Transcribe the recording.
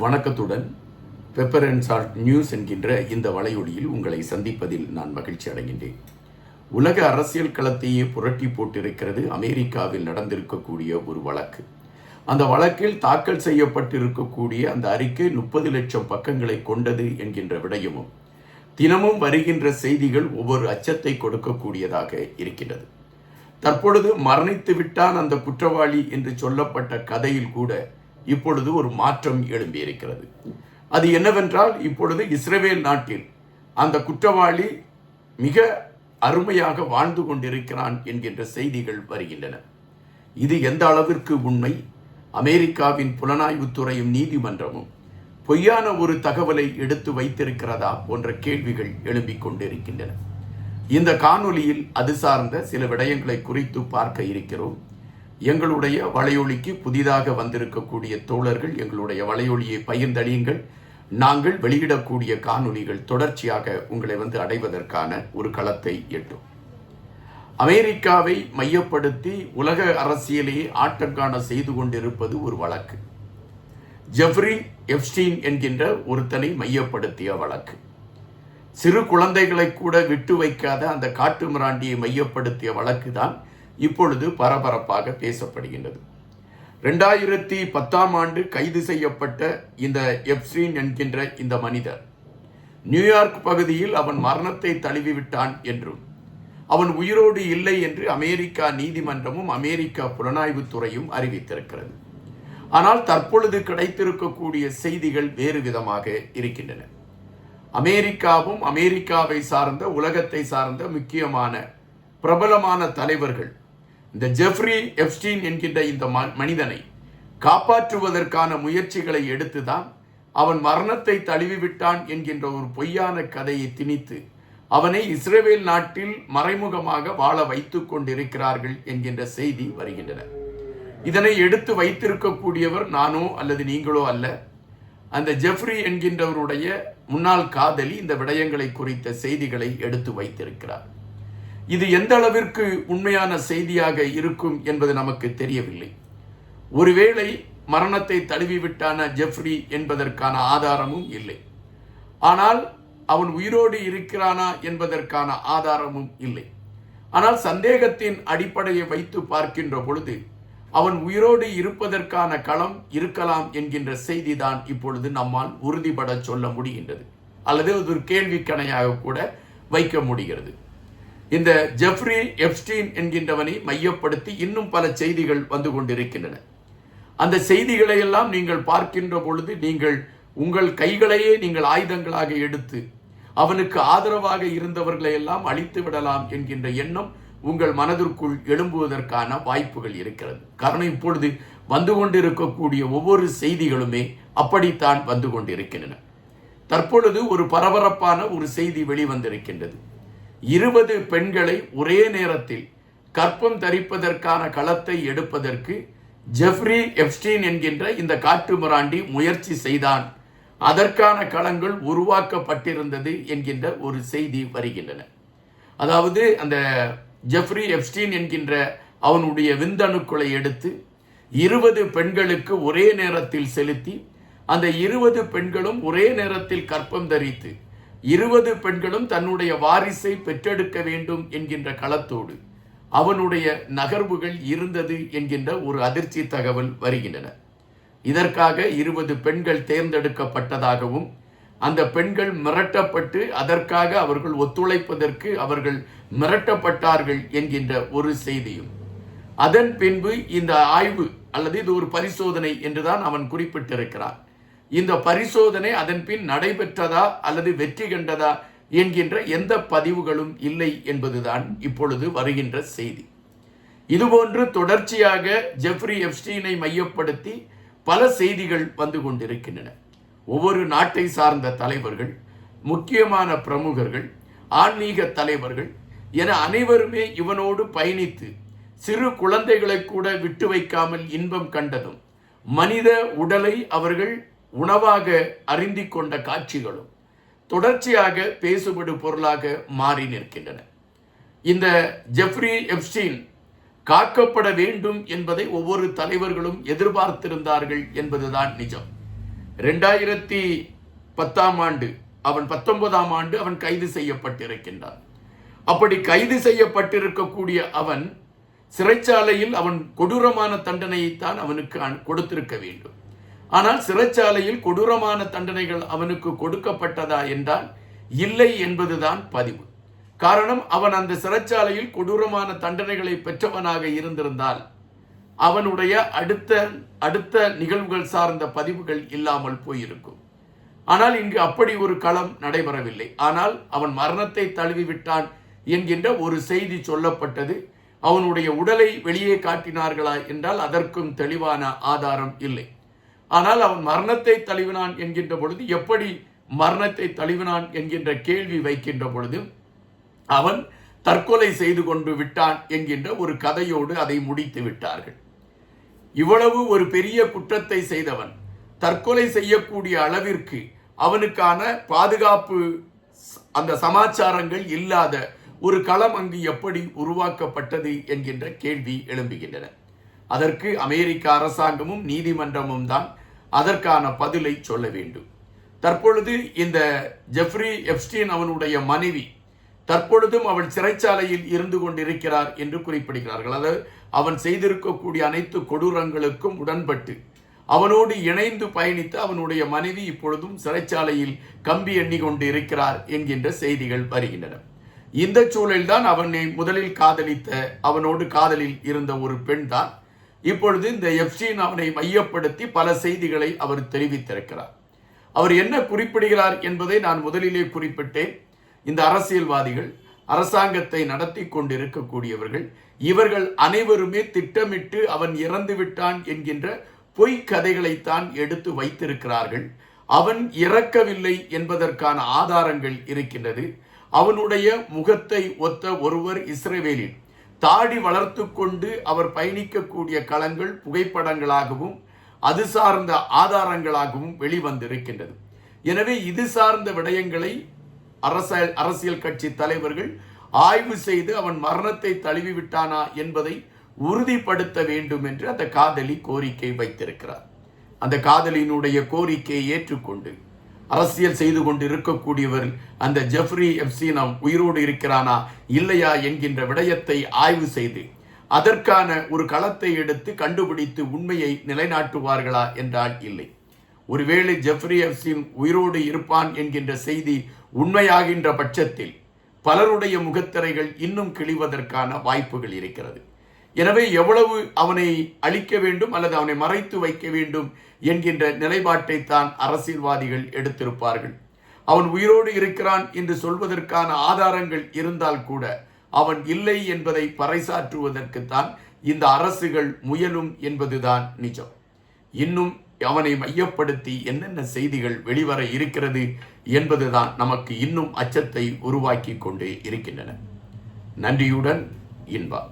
வணக்கத்துடன் pepper and salt news என்கின்ற இந்த வலையொலியில் உங்களை சந்திப்பதில் நான் மகிழ்ச்சி அடைகின்றேன். உலக அரசியல் களத்தையே புரட்டி போட்டிருக்கிறது அமெரிக்காவில் நடந்திருக்கக்கூடிய ஒரு வழக்கு. அந்த வழக்கில் தாக்கல் செய்யப்பட்டிருக்கக்கூடிய அந்த அறிக்கை முப்பது லட்சம் பக்கங்களை கொண்டது என்கின்ற விடயமும் தினமும் வருகின்ற செய்திகள் ஒவ்வொரு அச்சத்தை கொடுக்கக்கூடியதாக இருக்கின்றது. தற்பொழுது மரணித்து விட்டான் அந்த குற்றவாளி என்று சொல்லப்பட்ட கதையில் கூட இப்பொழுது ஒரு மாற்றம் எழும்பியிருக்கிறது. அது என்னவென்றால் இப்பொழுது இஸ்ரேல் நாட்டில் அந்த குற்றவாளி மிக அருமையாக வாழ்ந்து கொண்டிருக்கிறான் என்கின்ற செய்திகள் வருகின்றன. இது எந்த அளவிற்கு உண்மை? அமெரிக்காவின் புலனாய்வுத்துறையும் நீதிமன்றமும் பொய்யான ஒரு தகவலை எடுத்து வைத்திருக்கிறதா போன்ற கேள்விகள் எழும்பிக் கொண்டிருக்கின்றன. இந்த காணொலியில் அது சார்ந்த சில விடயங்களை குறித்து பார்க்க இருக்கிறோம். எங்களுடைய வலையொலிக்கு புதிதாக வந்திருக்கக்கூடிய தோழர்கள் எங்களுடைய வலையொலியை பகிர்ந்தளியுங்கள். நாங்கள் வெளியிடக்கூடிய காணொலிகள் தொடர்ச்சியாக உங்களை வந்து அடைவதற்கான ஒரு களத்தை எட்டும். அமெரிக்காவை மையப்படுத்தி உலக அரசியலையே ஆட்டங்கான செய்து கொண்டிருப்பது ஒரு வழக்கு. ஜெஃப்ரி எப்ஸ்டீன் என்கின்ற ஒருத்தனை மையப்படுத்திய வழக்கு. சிறு குழந்தைகளை கூட விட்டு வைக்காத அந்த காட்டு மிராண்டியை மையப்படுத்திய வழக்கு தான் இப்பொழுது பரபரப்பாக பேசப்படுகின்றது. ரெண்டாயிரத்தி பத்தாம் ஆண்டு கைது செய்யப்பட்ட இந்த எப்ஸ்ரீன் என்கின்ற இந்த மனிதர் நியூயார்க் பகுதியில் அவன் மரணத்தை தழுவிவிட்டான் என்றும் அவன் உயிரோடு இல்லை என்று அமெரிக்கா நீதிமன்றமும் அமெரிக்கா புலனாய்வுத்துறையும் அறிவித்திருக்கிறது. ஆனால் தற்பொழுது கிடைத்திருக்கக்கூடிய செய்திகள் வேறு விதமாக இருக்கின்றன. அமெரிக்காவும் அமெரிக்காவை சார்ந்த உலகத்தை சார்ந்த முக்கியமான பிரபலமான தலைவர்கள் இந்த ஜெஃப்ரி எப்ஸ்டீன் என்கின்ற இந்த மனிதனை காப்பாற்றுவதற்கான முயற்சிகளை எடுத்துதான் அவன் மரணத்தை தழுவிவிட்டான் என்கின்ற ஒரு பொய்யான கதையை திணித்து அவனை இஸ்ரேல் நாட்டில் மறைமுகமாக வாழ வைத்து கொண்டிருக்கிறார்கள் என்கின்ற செய்தி வருகின்றன. இதனை எடுத்து வைத்திருக்கக்கூடியவர் நானோ அல்லது நீங்களோ அல்ல. அந்த ஜெஃப்ரி என்கின்றவருடைய முன்னாள் காதலி இந்த விடயங்களை குறித்த செய்திகளை எடுத்து வைத்திருக்கிறார். இது எந்த அளவிற்கு உண்மையான செய்தியாக இருக்கும் என்பது நமக்கு தெரியவில்லை. ஒருவேளை மரணத்தை தழுவிவிட்டான ஜெஃப்ரி என்பதற்கான ஆதாரமும் இல்லை. ஆனால் அவன் உயிரோடு இருக்கிறானா என்பதற்கான ஆதாரமும் இல்லை. ஆனால் சந்தேகத்தின் அடிப்படையை வைத்து பார்க்கின்ற பொழுது அவன் உயிரோடு இருப்பதற்கான களம் இருக்கலாம் என்கின்ற செய்திதான் இப்பொழுது நம்மால் உறுதிபட சொல்ல முடிகின்றது. அல்லது அது ஒரு கேள்விக்கணையாக கூட வைக்க முடிகிறது. இந்த ஜெஃப்ரி எப்ஸ்டீன் என்கின்றவனை மையப்படுத்தி இன்னும் பல செய்திகள் வந்து கொண்டிருக்கின்றன. அந்த செய்திகளை எல்லாம் நீங்கள் பார்க்கின்ற பொழுது நீங்கள் உங்கள் கைகளையே நீங்கள் ஆயுதங்களாக எடுத்து அவனுக்கு ஆதரவாக இருந்தவர்களை எல்லாம் அழித்து விடலாம் என்கின்ற எண்ணம் உங்கள் மனதிற்குள் எழும்புவதற்கான வாய்ப்புகள் இருக்கிறது. காரணம் இப்பொழுது வந்து கொண்டிருக்கக்கூடிய ஒவ்வொரு செய்திகளுமே அப்படித்தான் வந்து கொண்டிருக்கின்றன. தற்பொழுது ஒரு பரபரப்பான ஒரு செய்தி வெளிவந்திருக்கின்றது. இருபது பெண்களை ஒரே நேரத்தில் கற்பம் தரிப்பதற்கான களத்தை எடுப்பதற்கு ஜெஃப்ரி எப்ஸ்டீன் என்கின்ற இந்த காற்று மிராண்டி முயற்சி செய்தான். அதற்கான களங்கள் உருவாக்கப்பட்டிருந்தது என்கின்ற ஒரு செய்தி வருகின்றன. அதாவது அந்த ஜெஃப்ரி எப்ஸ்டீன் என்கின்ற அவனுடைய விந்தணுக்களை எடுத்து இருபது பெண்களுக்கு ஒரே நேரத்தில் செலுத்தி அந்த இருபது பெண்களும் ஒரே நேரத்தில் கற்பம் தரித்து இருபது பெண்களும் தன்னுடைய வாரிசை பெற்றெடுக்க வேண்டும் என்கின்ற களத்தோடு அவனுடைய நகர்வுகள் இருந்தது என்கின்ற ஒரு அதிர்ச்சி தகவல் வருகின்றன. இதற்காக இருபது பெண்கள் தேர்ந்தெடுக்கப்பட்டதாகவும் அந்த பெண்கள் மிரட்டப்பட்டு அதற்காக அவர்கள் ஒத்துழைப்பதற்கு அவர்கள் மிரட்டப்பட்டார்கள் என்கின்ற ஒரு செய்தியும். அதன் பின்பு இந்த ஆய்வு அல்லது இது ஒரு பரிசோதனை என்றுதான் அவன் குறிப்பிட்டிருக்கிறான். இந்த பரிசோதனை அதன் பின் நடைபெற்றதா அல்லது வெற்றி கண்டதா என்கின்ற எந்த பதிவுகளும் இல்லை என்பதுதான் இப்பொழுது வருகின்ற செய்தி. இதுபோன்று தொடர்ச்சியாக ஜெஃப்ரி எப்ஸ்டீனை மையப்படுத்தி பல செய்திகள் வந்து கொண்டிருக்கின்றன. ஒவ்வொரு நாட்டை சார்ந்த தலைவர்கள் முக்கியமான பிரமுகர்கள் ஆன்மீக தலைவர்கள் என அனைவருமே இவனோடு பயணித்து சிறு குழந்தைகளை கூட விட்டு வைக்காமல் இன்பம் கண்டதும் மனித உடலை அவர்கள் உணவாக அறிந்தி கொண்ட காட்சிகளும் தொடர்ச்சியாக பேசுபடு பொருளாக மாறி நிற்கின்றன. இந்த ஜெஃப்ரி எப்ஸ்டீன் காக்கப்பட வேண்டும் என்பதை ஒவ்வொரு தலைவர்களும் எதிர்பார்த்திருந்தார்கள் என்பதுதான் நிஜம். ரெண்டாயிரத்தி பத்தாம் ஆண்டு அவன் பத்தொன்பதாம் ஆண்டு அவன் கைது செய்யப்பட்டிருக்கின்றான். அப்படி கைது செய்யப்பட்டிருக்கக்கூடிய அவன் சிறைச்சாலையில் அவன் கொடூரமான தண்டனையைத்தான் அவனுக்கு கொடுத்திருக்க வேண்டும். ஆனால் சிறைச்சாலையில் கொடூரமான தண்டனைகள் அவனுக்கு கொடுக்கப்பட்டதா என்றால் இல்லை என்பதுதான் பதிவு. காரணம் அவன் அந்த சிறைச்சாலையில் கொடூரமான தண்டனைகளை பெற்றவனாக இருந்திருந்தால் அவனுடைய அடுத்த அடுத்த நிகழ்வுகள் சார்ந்த பதிவுகள் இல்லாமல் போயிருக்கும். ஆனால் இங்கு அப்படி ஒரு களம் நடைபெறவில்லை. ஆனால் அவன் மரணத்தை தழுவி விட்டான் என்கின்ற ஒரு செய்தி சொல்லப்பட்டது. அவனுடைய உடலை வெளியே காட்டினார்களா என்றால் அதற்கும் தெளிவான ஆதாரம் இல்லை. ஆனால் அவன் மரணத்தை தழுவினான் என்கின்ற பொழுது எப்படி மரணத்தை தழுவினான் என்கின்ற கேள்வி வைக்கின்ற பொழுது அவன் தற்கொலை செய்து கொண்டு விட்டான் என்கின்ற ஒரு கதையோடு அதை முடித்து விட்டார்கள். இவ்வளவு ஒரு பெரிய குற்றத்தை செய்தவன் தற்கொலை செய்யக்கூடிய அளவிற்கு அவனுக்கான பாதுகாப்பு அந்த சமாச்சாரங்கள் இல்லாத ஒரு களம் அங்கு எப்படி உருவாக்கப்பட்டது என்கின்ற கேள்வி எழும்புகின்றன. அதற்கு அமெரிக்க அரசாங்கமும் நீதிமன்றமும் தான் அதற்கான பதிலை சொல்ல வேண்டும். தற்பொழுது இந்த ஜெஃப்ரி எப்ஸ்டீன் அவனுடைய மனைவி தற்பொழுதும் அவள் சிறைச்சாலையில் இருந்து கொண்டிருக்கிறார் என்று குறிப்பிடுகிறார்கள். அதாவது அவன் செய்திருக்கக்கூடிய அனைத்து கொடூரங்களுக்கும் உடன்பட்டு அவனோடு இணைந்து பயணித்து அவனுடைய மனைவி இப்பொழுதும் சிறைச்சாலையில் கம்பி எண்ணி கொண்டு இருக்கிறார் என்கின்ற செய்திகள் வருகின்றன. இந்த சூழல்தான் அவனை முதலில் காதலித்த அவனோடு காதலில் இருந்த ஒரு பெண் தான் இப்பொழுது இந்த எப்ஸ்டீன் அவனை மையப்படுத்தி பல செய்திகளை அவர் தெரிவித்திருக்கிறார். அவர் என்ன குறிப்பிடுகிறார் என்பதை நான் முதலிலே குறிப்பிட்டேன். இந்த அரசியல்வாதிகள் அரசாங்கத்தை நடத்தி கொண்டிருக்கக்கூடியவர்கள் இவர்கள் அனைவருமே திட்டமிட்டு அவன் இறந்து விட்டான் என்கின்ற பொய் கதைகளைத்தான் எடுத்து வைத்திருக்கிறார்கள். அவன் இறக்கவில்லை என்பதற்கான ஆதாரங்கள் இருக்கின்றது. அவனுடைய முகத்தை ஒத்த ஒருவர் இஸ்ரேவேலில் தாடி வளர்த்து கொண்டு அவர் பயணிக்கக்கூடிய களங்கள் புகைப்படங்களாகவும் அது சார்ந்த ஆதாரங்களாகவும் வெளிவந்திருக்கின்றது. எனவே இது சார்ந்த விடயங்களை அரச அரசியல் கட்சி தலைவர்கள் ஆய்வு செய்து அவன் மரணத்தை தழுவிவிட்டானா என்பதை உறுதிப்படுத்த வேண்டும் என்று அந்த காதலி கோரிக்கை வைத்திருக்கிறார். அந்த காதலியினுடைய கோரிக்கையை ஏற்றுக்கொண்டு அரசியல் செய்து கொண்டு இருக்கக்கூடியவர் அந்த ஜெஃப்ரி எப்சீனம் உயிரோடு இருக்கிறானா இல்லையா என்கின்ற விடயத்தை ஆய்வு செய்து அதற்கான ஒரு களத்தை எடுத்து கண்டுபிடித்து உண்மையை நிலைநாட்டுவார்களா என்றால் இல்லை. ஒருவேளை ஜெஃப்ரி எப்சின் உயிரோடு இருப்பான் என்கின்ற செய்தி உண்மையாகின்ற பட்சத்தில் பலருடைய முகத்திரைகள் இன்னும் கிழிவதற்கான வாய்ப்புகள் இருக்கிறது. எனவே எவ்வளவு அவனை அழிக்க வேண்டும் அல்லது அவனை மறைத்து வைக்க வேண்டும் என்கின்ற நிலைப்பாட்டை தான் அரசியல்வாதிகள் எடுத்திருப்பார்கள். அவன் உயிரோடு இருக்கிறான் என்று சொல்வதற்கான ஆதாரங்கள் இருந்தால் கூட அவன் இல்லை என்பதை பறைசாற்றுவதற்குத்தான் இந்த அரசுகள் முயலும் என்பதுதான் நிஜம். இன்னும் அவனை மையப்படுத்தி என்னென்ன செய்திகள் வெளிவர இருக்கிறது என்பதுதான் நமக்கு இன்னும் அச்சத்தை உருவாக்கி கொண்டே இருக்கின்றன. நன்றியுடன் இன்பா.